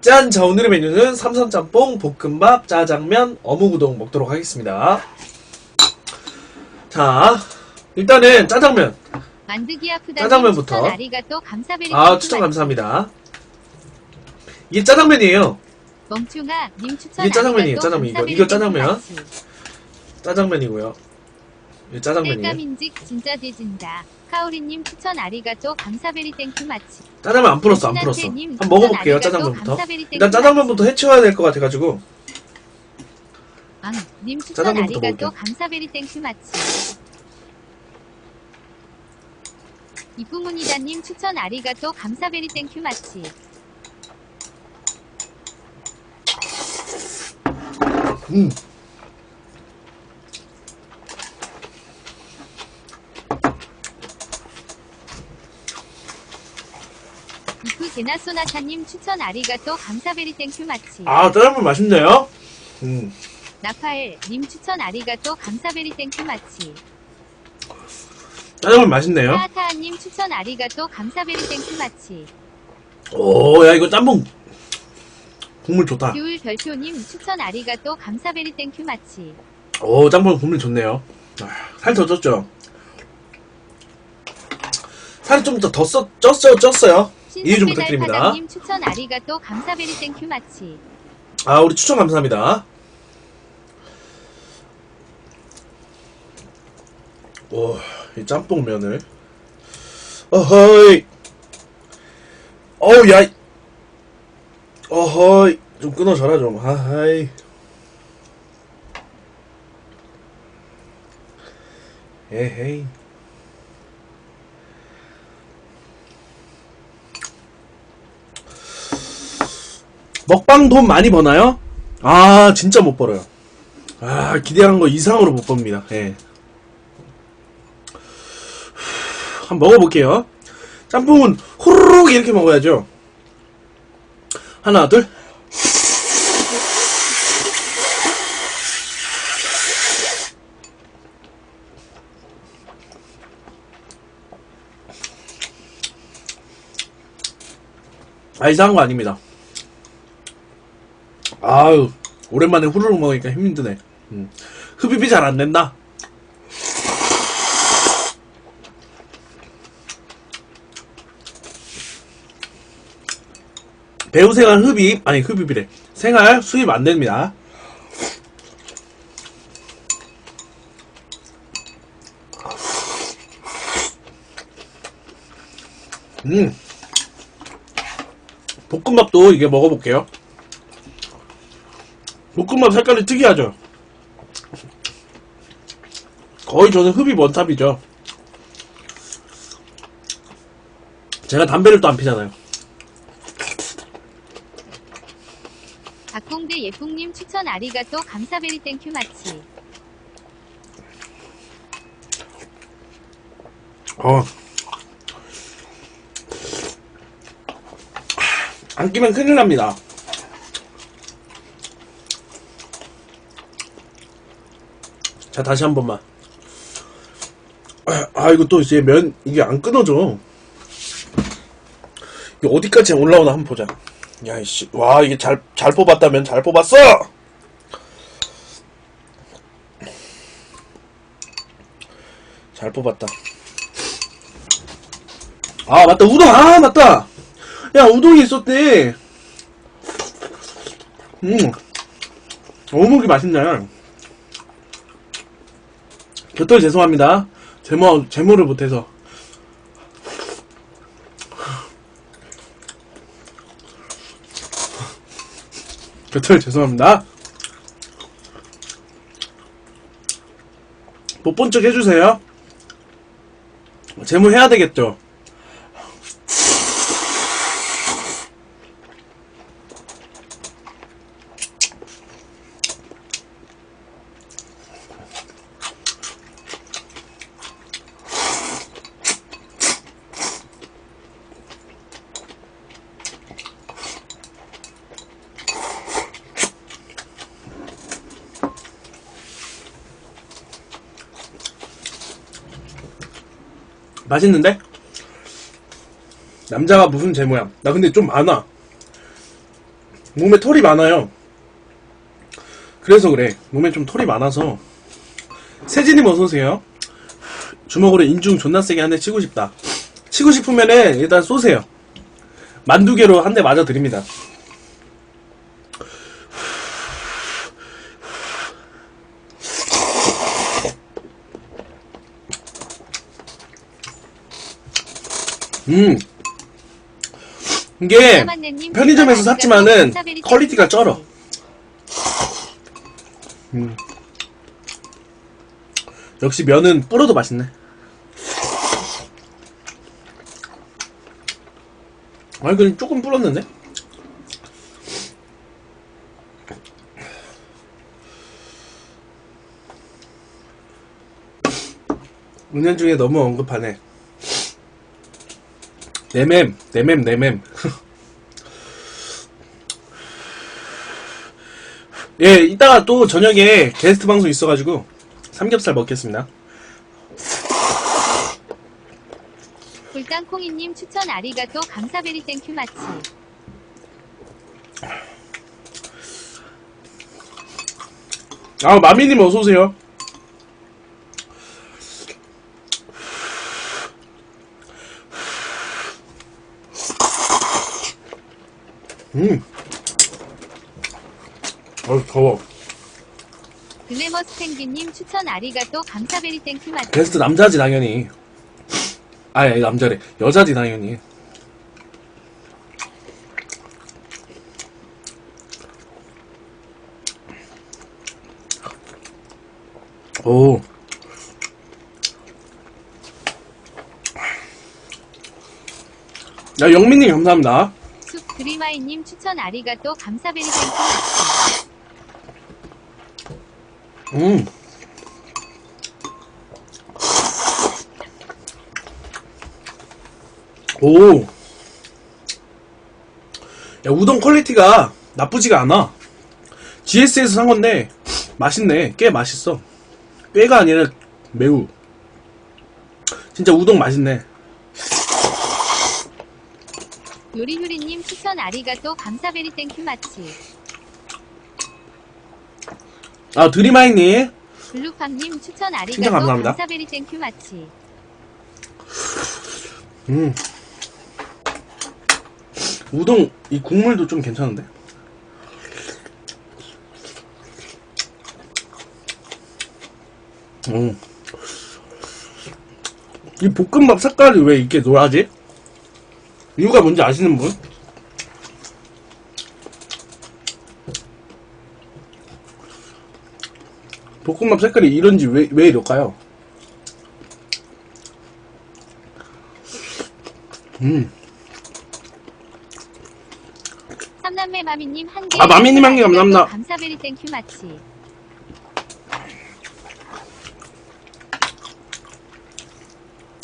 짠! 자, 오늘의 메뉴는 삼선짬뽕, 볶음밥, 짜장면, 어묵우동 먹도록 하겠습니다. 자, 일단은 짜장면. 만드기 아프다. 짜장면부터. 아, 추천 감사합니다. 이게 짜장면이에요. 멍충아 님 추천 이게 짜장면이에요, 짜장면. 이거, 이거 짜장면. 짜장면이고요. 짜장면이에요. 셀까민직 진짜 뒤진다. 카오리님 추천 아리가또 감사베리 땡큐 마치. 짜장면 안 풀었어, 안 풀었어. 한번 먹어볼게요, 짜장면부터. 일단 짜장면부터 해치워야 될 것 같아가지고. 앙, 님 추천 짜장면부터 아리가또 먹을게요. 감사베리 땡큐 마치. 이쁘문이다님 추천 아리가또 감사베리 땡큐 마치. 음. 이프 게나소나타님 추천 아리가또 감사베리 땡큐 마치. 아, 짜장면 맛있네요. 음. 나파엘 님 추천 아리가또 감사베리 땡큐 마치. 짜장면 맛있네요. 타타님 추천 아리가또 감사베리 땡큐 마치. 오, 야, 이거 짬뽕. 국물 좋다. 듀울 별표님 추천 아리가또 감사베리 땡큐 마치. 오, 짬뽕 국물 좋네요. 아, 살더 쪘죠? 살이 좀 더 더 쪘, 쪘어요, 쪘어요. 이해 좀 부탁드립니다. 추천 아리가또 감사베리 땡큐 마치. 아, 우리 추천 감사합니다. 오, 이 짬뽕면을. 어허이. 어우, 야. 이- 어허이. 좀 끊어져라, 좀. 아하이. 에헤이. 먹방 돈 많이 버나요? 아, 진짜 못 벌어요. 아, 기대한 거 이상으로 못 법니다. 예. 한번 먹어볼게요. 짬뽕은 호로록 이렇게 먹어야죠. 하나, 둘. 아, 이상한 거 아닙니다. 아유, 오랜만에 후루룩 먹으니까 힘드네. 음. 흡입이 잘 안 된다. 배우 생활 흡입, 아니 흡입이래. 생활 수입 안 됩니다. 음. 볶음밥도 이게 먹어볼게요. 볶음밥 색깔이 특이하죠? 거의 저는 흡입 원탑이죠. 제가 담배를 또 안 피잖아요. 박공대 예풍님 추천 아리가또 감사베리 땡큐 마치. 어. 안 끼면 큰일 납니다. 자, 다시 한 번만. 아, 아, 이거 또 이제 면, 이게 안 끊어져. 이게 어디까지 올라오나 한번 보자. 야, 이씨. 와, 이게 잘, 잘 뽑았다면 잘 뽑았어! 잘 뽑았다. 아, 맞다. 우동! 아, 맞다! 야, 우동이 있었대. 음. 어묵이 맛있네. 곁털 죄송합니다. 제모, 제모를 못해서. 곁털 죄송합니다. 못 본 척 해주세요. 제모 해야 되겠죠? 맛있는데? 남자가 무슨 제모야? 나 근데 좀 많아. 몸에 털이 많아요. 그래서 그래. 몸에 좀 털이 많아서. 세진님 어서오세요. 주먹으로 인중 존나 세게 한 대 치고 싶다. 치고 싶으면은 일단 쏘세요. 만두개로 한 대 맞아 드립니다. 음. 이게 편의점에서 샀지만은 퀄리티가 쩔어. 음. 역시 면은 불어도 맛있네. 아, 이건 조금 불었는데? 은연 중에 너무 언급하네. 내맴, 내맴, 내맴. 예, 이따가 또 저녁에 게스트 방송 있어가지고 삼겹살 먹겠습니다. 꿀땅콩이님 추천 아리가또 감사베리 땡큐 마치. 아, 마미님 어서오세요. 음. 어우, 더워. 글래머스 펭귄님 추천 아리가또 감사베리 땡큐 마치. 게스트 남자지, 당연히. 아, 예, 남자래. 여자지, 당연히. 오. 야, 영민님 감사합니다. 숲 드리마이님 추천 아리가또 감사베리 마치. 음. 오. 야, 우동 퀄리티가 나쁘지가 않아. GS에서 산 건데, 맛있네. 꽤 맛있어. 꽤가 아니라 매우. 진짜 우동 맛있네. 요리효리님 추천 아리가또 감사베리 땡큐 마치. 아, 드리마이님. 블루팜님 추천 진짜 아리가또 감사합니다. 감사베리 땡큐 마치. 음. 우동, 이 국물도 좀 괜찮은데? 음. 이 볶음밥 색깔이 왜 이렇게 노라지? 이유가 뭔지 아시는 분? 볶음밥 색깔이 이런지 왜, 왜 이럴까요? 음. 삼남매 마미님 한 개. 아, 마미님 한 개 감사합니다. 감사베리 땡큐 마치.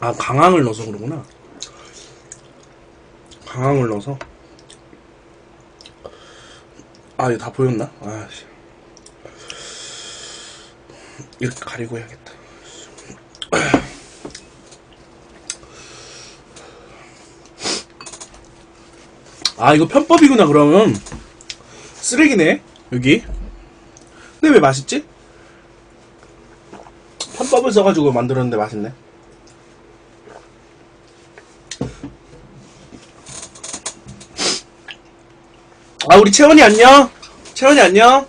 아, 강황을 넣어서 그러구나. 강황을 넣어서. 아, 이거 다 보였나? 아, 씨. 이렇게 가리고 해야겠다. 아, 이거 편법이구나, 그러면. 쓰레기네, 여기. 근데 왜 맛있지? 편법을 써가지고 만들었는데 맛있네. 아, 우리 채원이 안녕? 채원이 안녕?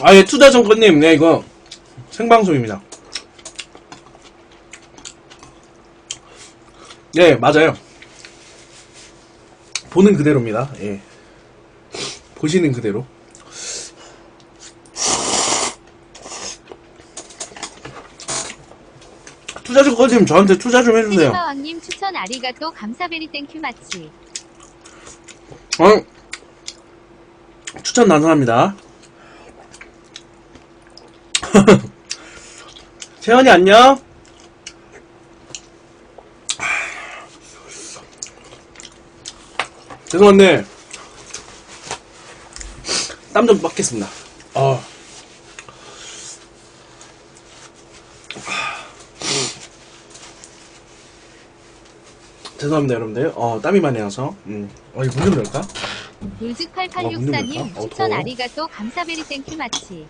아, 예, 투자정권님, 네, 이거 생방송입니다. 네, 맞아요. 보는 그대로입니다. 예. 보시는 그대로. 투자 좀 꺼지면 저한테 투자 좀 해주세요. 시마왕님 추천 아리가또 감사베리 땡큐 마치. 어? 추천 난사합니다. 채원이 안녕? 죄송한데 땀좀 빡겠습니다. 어. 죄송합니다, 여러분들. 어, 땀이 많이 나서. 음. 어, 이거 문좀 열까? 물즈 어, 먹는 8864님 걸까? 어, 추천 더워. 아리가또 감사베리 땡큐 마치.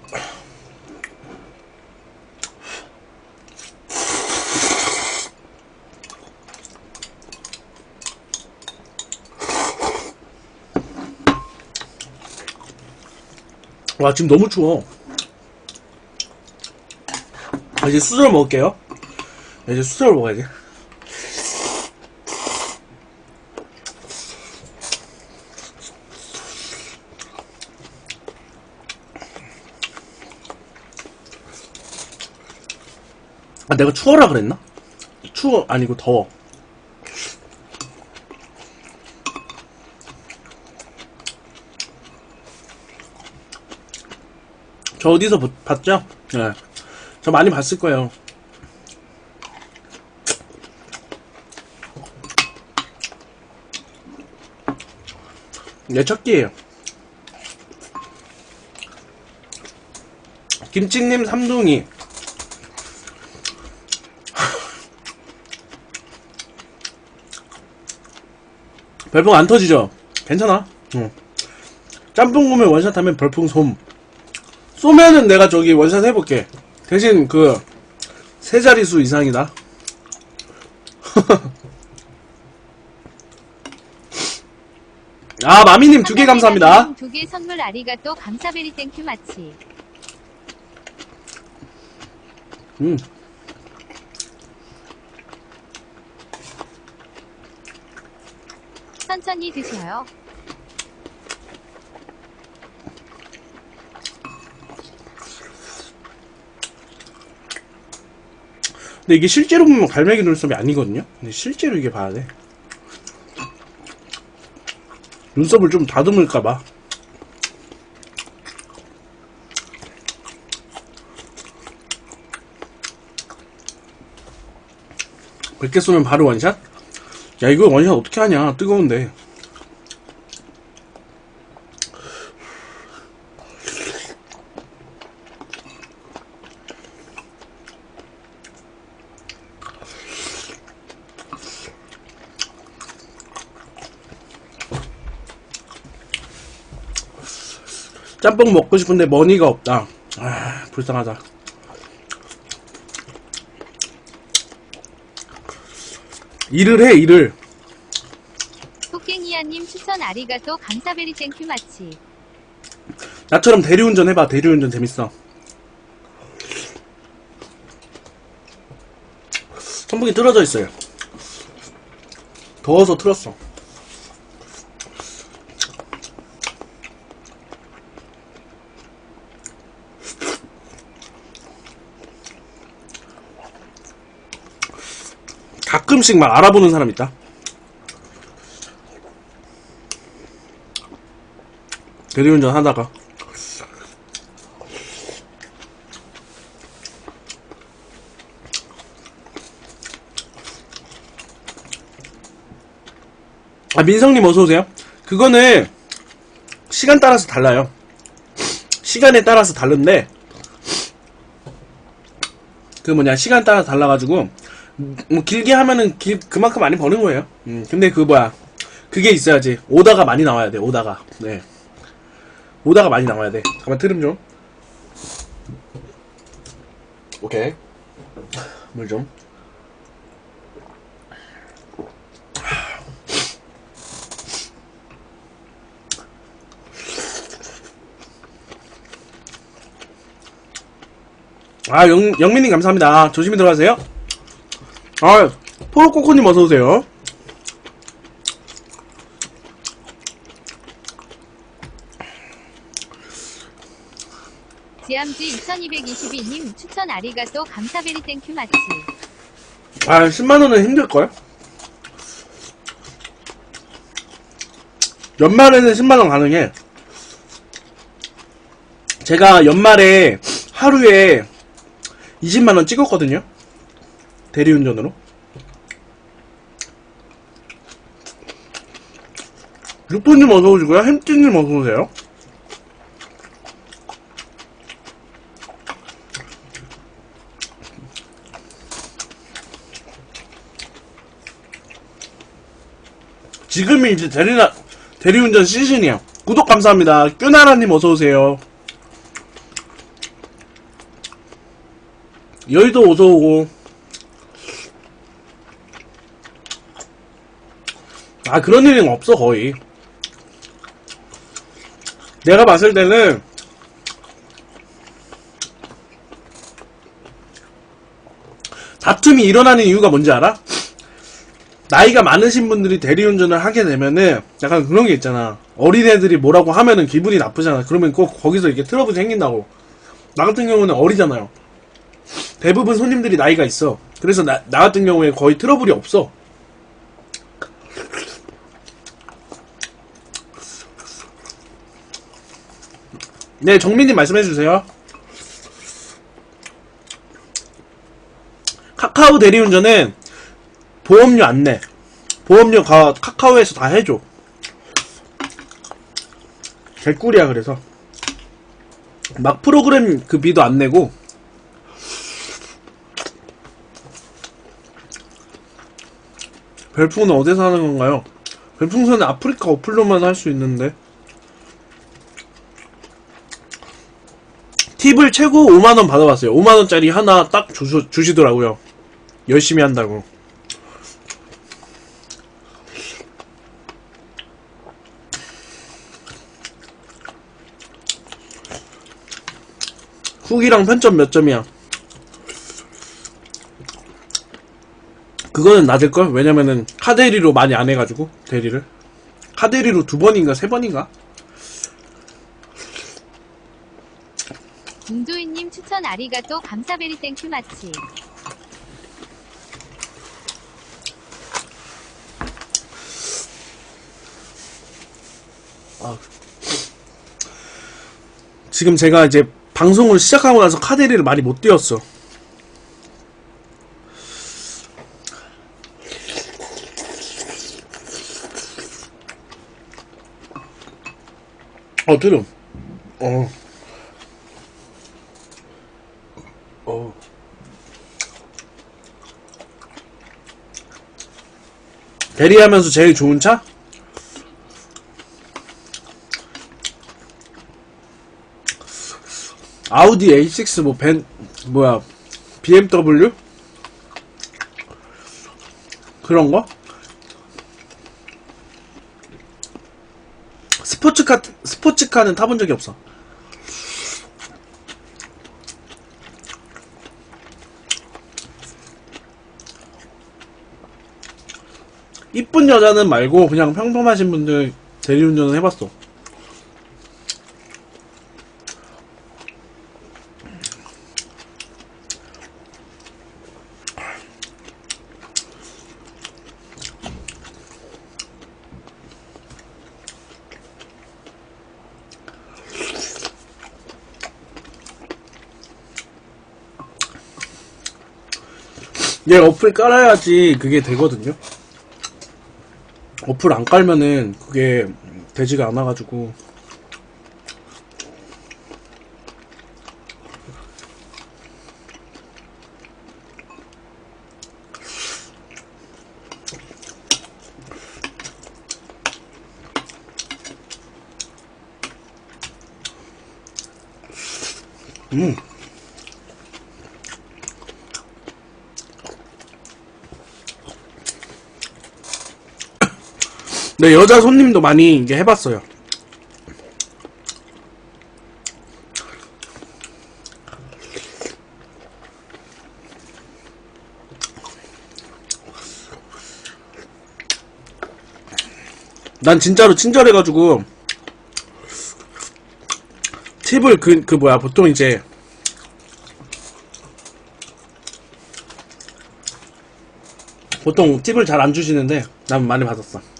와, 지금 너무 추워. 아, 이제 수저를 먹을게요. 이제 수저를 먹어야지. 아, 내가 추워라 그랬나? 추워, 아니고 더워. 저 어디서 보- 봤죠? 네. 저 많이 봤을 거예요. 내 첫끼예요. 김치님 삼둥이. 별풍 안 터지죠? 괜찮아. 응. 짬뽕 구면 원샷 하면 별풍 솜. 쏘면은 내가 저기 원샷 해볼게. 대신 그, 세 자릿수 이상이다. 아, 마미님 두 개 감사합니다. 두 개 선물 아리가또 감사베리 땡큐 마치. 음. 천천히 드셔요. 근데 이게 실제로 보면 갈매기 눈썹이 아니거든요? 근데 실제로 이게 봐야 돼. 눈썹을 좀 다듬을까봐. 백개 쏘면 바로 원샷? 야, 이거 원샷 어떻게 하냐. 뜨거운데. 짬뽕 먹고 싶은데 머니가 없다. 아, 불쌍하다. 일을 해, 일을. 토깽이야님 추천 아리가또 감사베리 땡큐 마치. 나처럼 대리운전 해봐. 대리운전 재밌어. 선풍기 틀어져 있어요. 더워서 틀었어. 가끔씩 막 알아보는 사람 있다. 대리운전 하다가. 아, 민성님 어서오세요. 그거는 시간 따라서 달라요. 시간에 따라서 다른데, 그 뭐냐, 시간 따라 달라가지고, 음, 뭐 길게 하면은 길, 그만큼 많이 버는 거예요. 음, 근데 그 뭐야, 그게 있어야지. 오다가 많이 나와야 돼, 오다가. 네. 오다가 많이 나와야 돼. 잠깐만, 트름 좀. 오케이. 물 좀. 아, 영, 영민님 감사합니다. 조심히 들어가세요. 아, 포로코코님 어서오세요. 지암주 2222님 추천 아리가또 감사베리 땡큐 마치. 아, 10만원은 힘들걸? 연말에는 10만원 가능해. 제가 연말에 하루에 20만원 찍었거든요? 대리운전으로? 육포님 어서오시고요. 햄찌님 어서오세요. 지금이 이제 대리나, 대리운전 시즌이에요. 구독 감사합니다. 뀨나라님 어서오세요. 여의도 어서오고. 아, 그런 일은 없어, 거의. 내가 봤을 때는, 다툼이 일어나는 이유가 뭔지 알아? 나이가 많으신 분들이 대리운전을 하게 되면은 약간 그런 게 있잖아. 어린애들이 뭐라고 하면은 기분이 나쁘잖아. 그러면 꼭 거기서 이렇게 트러블이 생긴다고. 나 같은 경우는 어리잖아요. 대부분 손님들이 나이가 있어. 그래서 나, 나 같은 경우에 거의 트러블이 없어. 네, 정민님 말씀해주세요. 카카오 대리운전은 보험료 안 내. 보험료 가, 카카오에서 다 해줘. 개꿀이야, 그래서. 막 프로그램 그 비도 안 내고. 별풍은 어디서 하는 건가요? 별풍선은 아프리카 어플로만 할 수 있는데. 팁을 최고 5만원 받아봤어요. 5만원짜리 하나 딱 주, 주시더라고요. 열심히 한다고. 후기랑 편점 몇 점이야? 그거는 낮을걸? 왜냐면은 카데리로 많이 안 해가지고 대리를 카데리로 두 번인가 세 번인가? 김조이님 추천 아리가또 감사베리 땡큐 마치. 지금 제가 이제 방송을 시작하고 나서 카데리를 많이 못 뛰었어. 어, 들음. 어. 어. 대리하면서 제일 좋은 차? 아우디 A6 뭐 벤 뭐야 BMW 그런 거 스포츠카 스포츠카는 타본 적이 없어. 이쁜 여자는 말고 그냥 평범하신 분들 대리운전은 해봤어. 얘 어플 깔아야지 그게 되거든요. 어플 안 깔면은 그게 되지가 않아가지고. 음. 네, 여자 손님도 많이 이제 해봤어요. 난 진짜로 친절해가지고 팁을 그, 그 뭐야 보통 이제 보통 팁을 잘 안 주시는데 난 많이 받았어.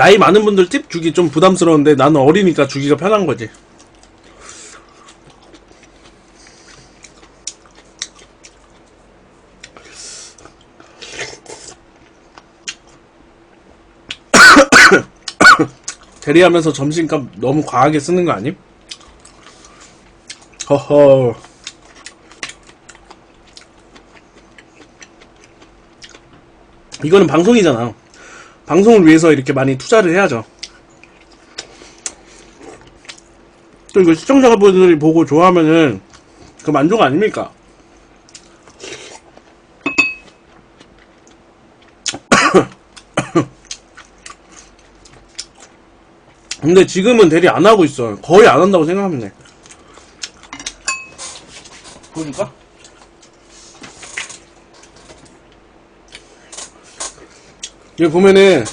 나이 많은 분들 팁 주기 좀 부담스러운데 나는 어리니까 주기가 편한 거지. 대리하면서 점심값 너무 과하게 쓰는 거 아님? 허허. 이거는 방송이잖아. 방송을 위해서 이렇게 많이 투자를 해야죠. 또 이거 시청자분들이 보고 좋아하면은 그 만족 아닙니까? 근데 지금은 대리 안 하고 있어. 거의 안 한다고 생각하면 돼. 보니까? 여기 보면은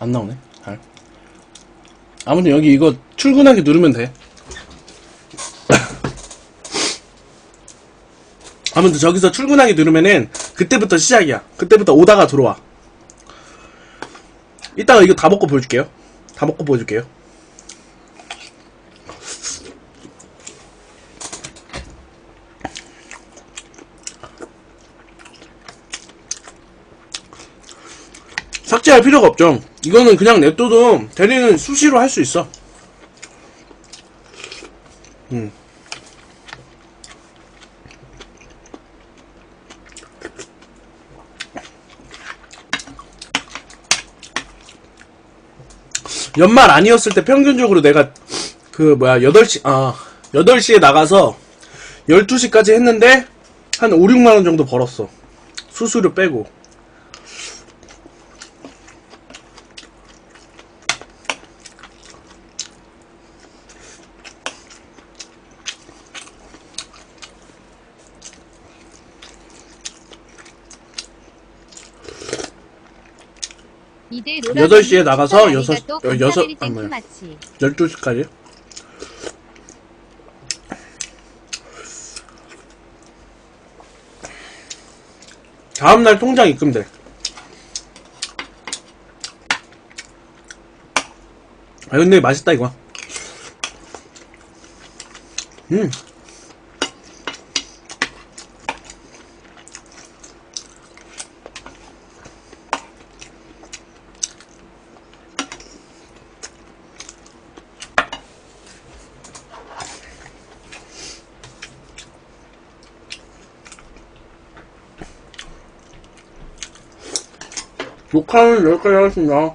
안 나오네. 잘. 아무튼 여기 이거 출근하기 누르면 돼. 아무튼 저기서 출근하기 누르면은 그때부터 시작이야. 그때부터 오다가 들어와. 이따가 이거 다 먹고 보여줄게요. 다 먹고 보여줄게요. 할 필요가 없죠. 이거는 그냥 냅둬도 대리는 수시로 할 수 있어. 음. 연말 아니었을 때 평균적으로 내가 그 뭐야 8시 아 8시에 나가서 12시까지 했는데 한 5, 6만 원 정도 벌었어. 수수료 빼고. 이대 여덟 시에 나가서 여섯- 여섯- 아, 뭐야. 땡큐마치. 12시까지. 다음날 통장 입금돼. 아, 근데 맛있다, 이거. 음. 녹화는 여기까지 하겠습니다.